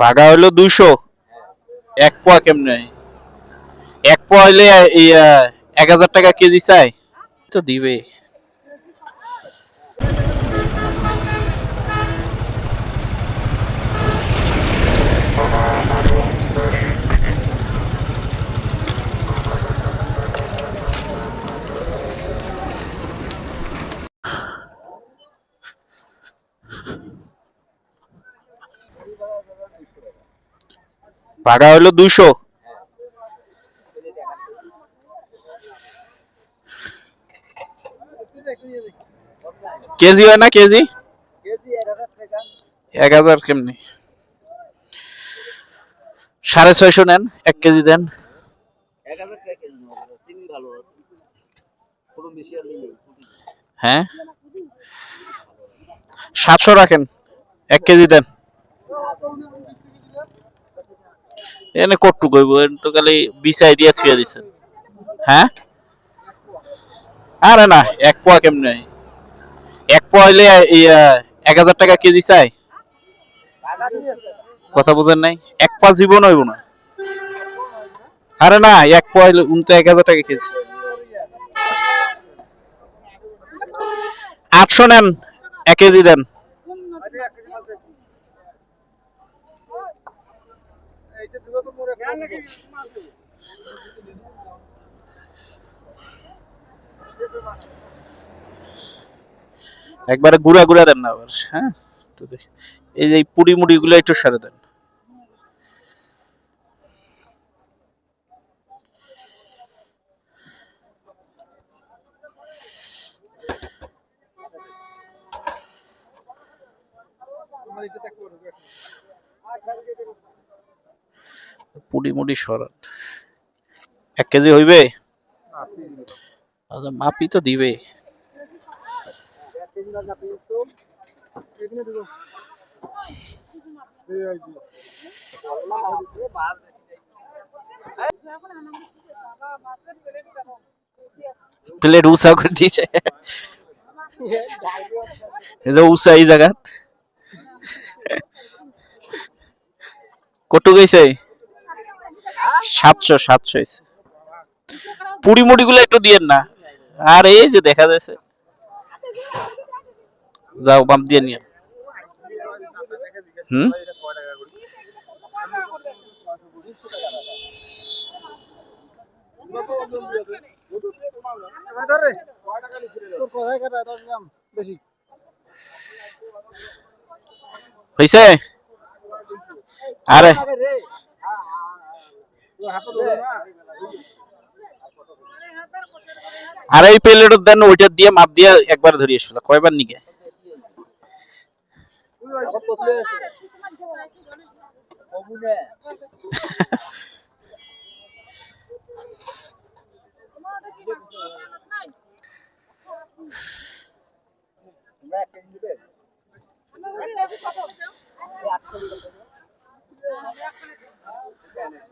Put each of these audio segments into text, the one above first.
ভাগা হইল দুইশো। এক পোয়া কেমনে? এক পোয়া হইলে এক হাজার টাকা কেজি চাই। তো দিবে। ভাগা হইল দুইশো। কেজি হয় না কেজি? এক হাজার কেমনি? সাড়ে ছয়শো নেন, এক কেজি দেন। হ্যাঁ? সাতশো রাখেন, এক কেজি দেন। এনে কট্টু কইব, এনে তো খালি বিছাই দিয়া ছুঁয়ে দিছেন হ্যাঁ? আরে না, এক পোয়া কেমনে? এক পোয়া হইলে এক হাজার টাকা কেজি চাই কথা বুঝেন নাই? এক পা জীবন হইব না। আরে না, এক পোয়া হইলে উনি তো এক হাজার টাকা কেজি আটশো নেন, এক কেজি দেন। একবারে গুড়া গুড়া দেন না আবার হ্যাঁ? তো দেখি। এই যে পুড়ি মুড়ি গুলো একটু সারে দেন। পুড়ি মুড়ি সরান। এক কেজি হইবে? আচ্ছা মাপি তো দিবে। প্লেট উঁচা করে দিয়েছে। উঁচা এই জায়গা কত গেছে? সাতশো সাতশো হয়েছে। পুরি মুড়ি গুলো একটু দিয়েন না। আর এই যে দেখা যাচ্ছে। যাও, বাম দিয়ে নিয়ে। হুম? আরে। আর এই প্লেট দেন ওইটা দিয়ে মাপ দিয়ে একবার ধরিয়ে এসেছিল কয়বার নিকে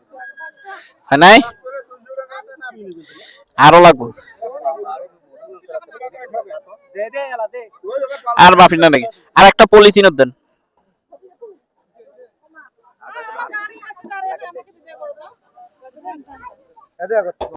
হয় নাই? আরও লাগবো। আর বাপি না নাকি? আর একটা পলিথিনের দেন।